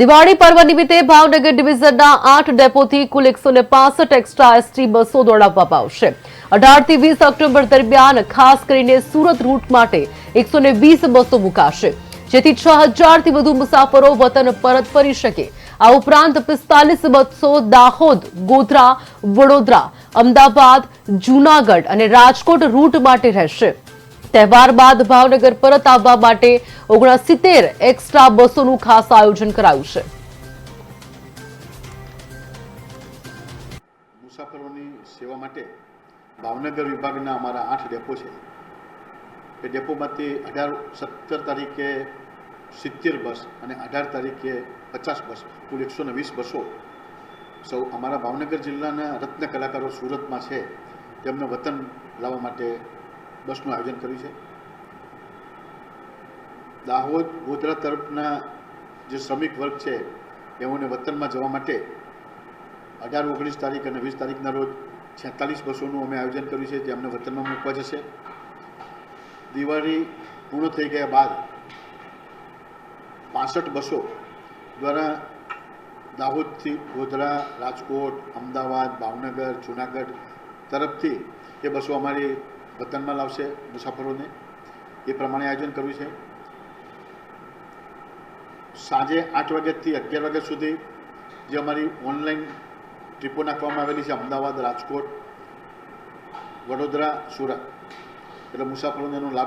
દિવાળી પર્વ નિમિત્તે ભાવનગર ડિવિઝનના આઠ ડેપોથી કુલ એકસો એક્સ્ટ્રા એસટી બસો દોડાવવામાં આવશે. અઢારથી વીસ ઓક્ટોબર દરમિયાન ખાસ કરીને સુરત રૂટ માટે એકસો બસો મુકાશે. જેથી છ હજારથી વધુ મુસાફરો વતન પરત ફરી શકે. આ ઉપરાંત પિસ્તાલીસ બસો દાહોદ, ગોધરા, વડોદરા, અમદાવાદ, જૂનાગઢ અને રાજકોટ રૂટ માટે રહેશે. તહેવાર બાદ ભાવનગર પરત આવવા માટે ઓગણસિત્તેર એક્સ્ટ્રા બસોનું ખાસ આયોજન કરાયું છે. મુસાફરોની સેવા માટે ભાવનગર વિભાગના અમારા આઠ ડેપો છે. એ ડેપોમાંથી અઢાર, સત્તર તારીખે સિત્તેર બસ અને અઢાર તારીખે પચાસ બસ, કુલ એકસો ને વીસ બસો. સૌ અમારા ભાવનગર જિલ્લાના રત્ન કલાકારો સુરતમાં છે. તેમને વતન લાવવા માટે બસનું આયોજન કર્યું છે. દાહોદ ગોધરા તરફના જે શ્રમિક વર્ગ છે, તેઓને વતનમાં જવા માટે અઢાર, ઓગણીસ તારીખ અને વીસ તારીખના રોજ છેતાલીસ બસોનું અમે આયોજન કર્યું છે, જે અમને વતનમાં મૂકવા જશે. દિવાળી પૂર્ણ થઈ ગયા બાદ પાસઠ બસો દ્વારા દાહોદથી ગોધરા, રાજકોટ, અમદાવાદ, ભાવનગર, જુનાગઢ તરફથી એ બસો અમારી વતનમાં લાવશે મુસાફરોને. એ પ્રમાણે આયોજન કર્યું છે. સાંજે આઠ વાગ્યાથી અગિયાર વાગ્યા સુધી જે અમારી ઓનલાઈન ટ્રીપો નાખવામાં આવેલી છે, અમદાવાદ, રાજકોટ, વડોદરા, સુરત. એટલે મુસાફરોને એનો લાભ